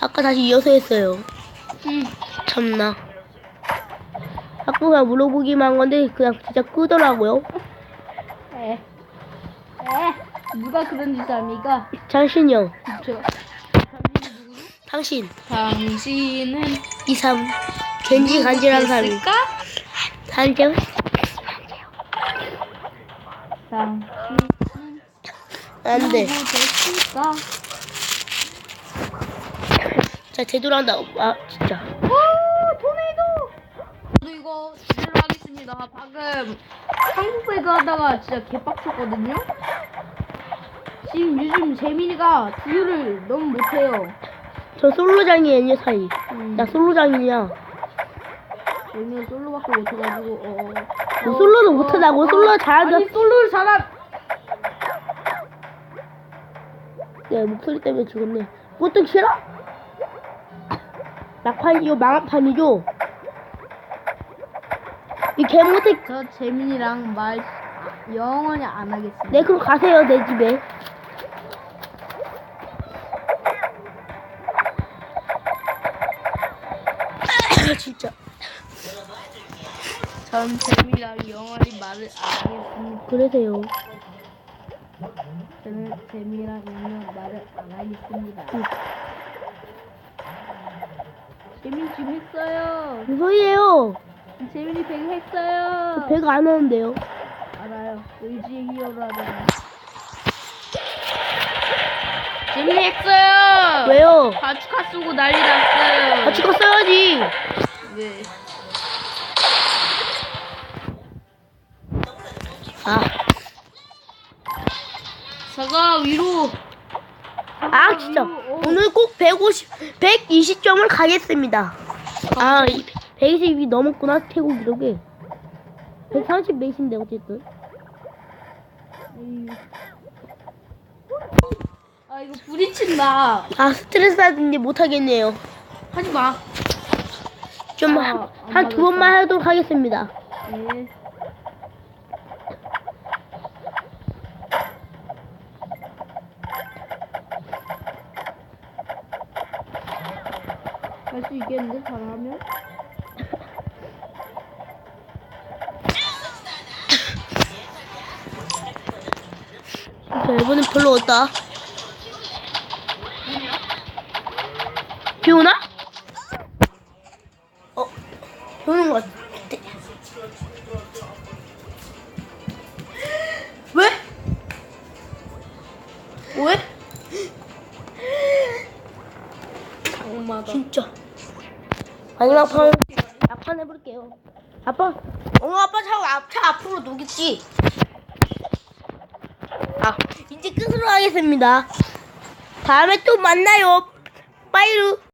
아까 다시 이어서 했어요. 음. 참나. 그냥 물어보기만 한 건데 그냥 진짜 끄더라고요. 에. 에. 누가 그런 짓을 합니까? 당신이요. 저. 당신. 당신은 2, 3. 겐지 간지란 사람이. 단점. 당신은 안 돼. 누구겠을까? 자, 제대로 한다. 아, 진짜. 와 토네이도 저도 이거 제대로 하겠습니다 방금 한국 배그 하다가 진짜 개빡쳤거든요 지금 요즘 재민이가 두유를 너무 못해요 저 솔로장이에요, 이 사이. 음, 나 솔로장이야. 재민이가 솔로밖에 못해가지고 어, 너 솔로도 못하다고? 솔로 잘하는 아니 솔로를 잘한 야, 목소리 때문에 죽었네. 그것도 싫어? 막판이요, 망판이죠? 이 개못해. 저 재민이랑 말 영원히 안 하겠습니다 네, 그럼 가세요, 내 집에. 진짜. 전 재민이랑 영원히 말을 안 하겠습니다 그러세요. 저는 재민이랑 영원 말을 안 하겠습니다 응. 재민 지금 했어요 무슨 소리예요? 재민이 배그 했어요 배가 안 오는데요. 알아요. 의지의 히어로라잖아. 재민이 했어요. 왜요? 바주카 쓰고 난리 났어요. 같이 거 써야지. 왜? 아, 사과 위로. 아 진짜. 오늘 꼭 150, 120점을 가겠습니다. 아, 120이 넘었구나, 태국 기록에. 130 몇인데, 어쨌든. 음. 아 이거 부딪힌다. 아, 스트레스 받는데 못 하겠네요. 하지 마. 좀, 아, 한 두 번만 하도록 하겠습니다. 네. 할수 있겠는데 잘하면? 자, 이번엔 별로 없다. 비 오나? 어, 비 오는 것 같아. 진짜. 마지막 판, 앞판 해볼게요. 아빠, 어, 아빠 차, 앞, 차 앞으로 놓겠지? 아, 이제 끝으로 하겠습니다. 다음에 또 만나요. 빠이루.